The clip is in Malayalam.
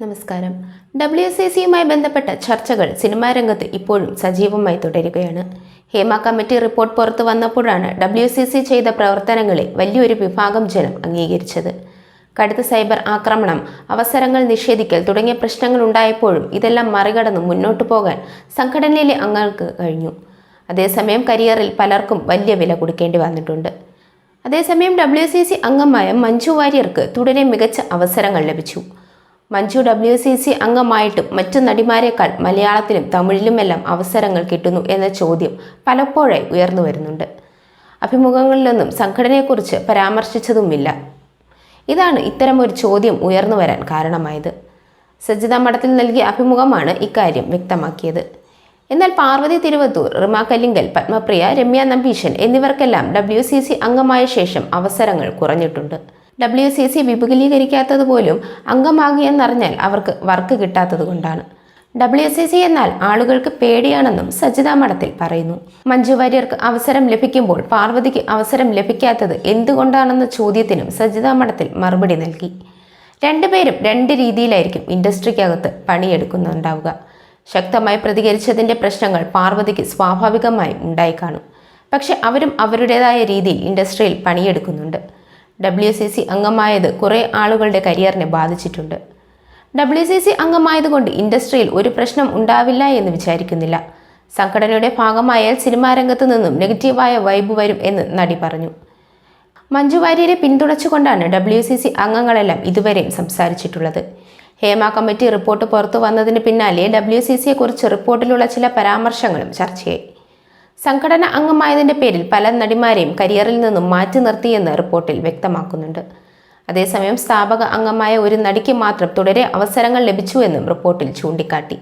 നമസ്കാരം. ഡബ്ല്യു സി സിയുമായി ബന്ധപ്പെട്ട ചർച്ചകൾ സിനിമാ രംഗത്ത് ഇപ്പോഴും സജീവമായി തുടരുകയാണ്. ഹേമ കമ്മിറ്റി റിപ്പോർട്ട് പുറത്തു വന്നപ്പോഴാണ് ഡബ്ല്യു സി സി ചെയ്ത പ്രവർത്തനങ്ങളെ വലിയൊരു വിഭാഗം ജനം അംഗീകരിച്ചത്. കടുത്ത സൈബർ ആക്രമണം അവസരങ്ങൾ നിഷേധിക്കൽ തുടങ്ങിയ പ്രശ്നങ്ങൾ ഉണ്ടായപ്പോഴും ഇതെല്ലാം മറികടന്ന് മുന്നോട്ടു പോകാൻ സംഘടനയിലെ അംഗങ്ങൾക്ക് കഴിഞ്ഞു. അതേസമയം കരിയറിൽ പലർക്കും വലിയ വില കൊടുക്കേണ്ടി വന്നിട്ടുണ്ട്. അതേസമയം ഡബ്ല്യു സി സി അംഗമായ മഞ്ജു വാര്യർക്ക് തുടരെ മികച്ച അവസരങ്ങൾ ലഭിച്ചു. മഞ്ജു ഡബ്ല്യു സി സി അംഗമായിട്ടും മറ്റു നടിമാരെക്കാൾ മലയാളത്തിലും തമിഴിലുമെല്ലാം അവസരങ്ങൾ കിട്ടുന്നു എന്ന ചോദ്യം പലപ്പോഴായി ഉയർന്നു വരുന്നുണ്ട്. അഭിമുഖങ്ങളിലൊന്നും സംഘടനയെക്കുറിച്ച് പരാമർശിച്ചതുമില്ല. ഇതാണ് ഇത്തരമൊരു ചോദ്യം ഉയർന്നു വരാൻ കാരണമായത്. സജിത മഠത്തിൽ നൽകിയ അഭിമുഖമാണ് ഇക്കാര്യം വ്യക്തമാക്കിയത്. എന്നാൽ പാർവതി തിരുവത്തൂർ റിമാ കല്ലിങ്കൽ പത്മപ്രിയ രമ്യ നമ്പീശൻ എന്നിവർക്കെല്ലാം ഡബ്ല്യു സി സി അംഗമായ ശേഷം അവസരങ്ങൾ കുറഞ്ഞിട്ടുണ്ട്. ഡബ്ല്യു സി സി വിപുലീകരിക്കാത്തത് പോലും അംഗമാകിയെന്നറിഞ്ഞാൽ അവർക്ക് വർക്ക് കിട്ടാത്തത് കൊണ്ടാണ്. ഡബ്ല്യു സി സി എന്നാൽ ആളുകൾക്ക് പേടിയാണെന്നും സജിത മഠത്തിൽ പറയുന്നു. മഞ്ജു വാര്യർക്ക് അവസരം ലഭിക്കുമ്പോൾ പാർവതിക്ക് അവസരം ലഭിക്കാത്തത് എന്തുകൊണ്ടാണെന്ന ചോദ്യത്തിനും സജിത മഠത്തിൽ മറുപടി നൽകി. രണ്ടുപേരും രണ്ട് രീതിയിലായിരിക്കും ഇൻഡസ്ട്രിക്കകത്ത് പണിയെടുക്കുന്നുണ്ടാവുക. ശക്തമായി പ്രതികരിച്ചതിന്റെ പ്രശ്നങ്ങൾ പാർവതിക്ക് സ്വാഭാവികമായും ഉണ്ടായിക്കാണും. പക്ഷെ അവരും അവരുടേതായ രീതിയിൽ ഇൻഡസ്ട്രിയിൽ പണിയെടുക്കുന്നുണ്ട്. ഡബ്ല്യു സി സി അംഗമായത് കുറേ ആളുകളുടെ കരിയറിനെ ബാധിച്ചിട്ടുണ്ട്. ഡബ്ല്യു സി സി അംഗമായതുകൊണ്ട് ഇൻഡസ്ട്രിയിൽ ഒരു പ്രശ്നം ഉണ്ടാവില്ല എന്ന് വിചാരിക്കുന്നില്ല. സംഘടനയുടെ ഭാഗമായാൽ സിനിമാ രംഗത്ത് നിന്നും നെഗറ്റീവായ വൈബ് വരും എന്ന് നടി പറഞ്ഞു. മഞ്ജു വാര്യരെ പിന്തുണച്ചുകൊണ്ടാണ് ഡബ്ല്യു സി സി അംഗങ്ങളെല്ലാം ഇതുവരെയും സംസാരിച്ചിട്ടുള്ളത്. ഹേമ കമ്മിറ്റി റിപ്പോർട്ട് പുറത്തു വന്നതിന് പിന്നാലെ ഡബ്ല്യു സി സിയെക്കുറിച്ച് റിപ്പോർട്ടിലുള്ള ചില പരാമർശങ്ങളും ചർച്ചയായി. സംഘടന അംഗമായതിന്റെ പേരിൽ പല നടിമാരെയും കരിയറിൽ നിന്നും മാറ്റി നിർത്തിയെന്ന് റിപ്പോർട്ടിൽ വ്യക്തമാക്കുന്നുണ്ട്. അതേസമയം സ്ഥാപക അംഗമായ ഒരു നടിക്ക് മാത്രം തുടരെ അവസരങ്ങൾ ലഭിച്ചുവെന്നും റിപ്പോർട്ടിൽ ചൂണ്ടിക്കാട്ടി.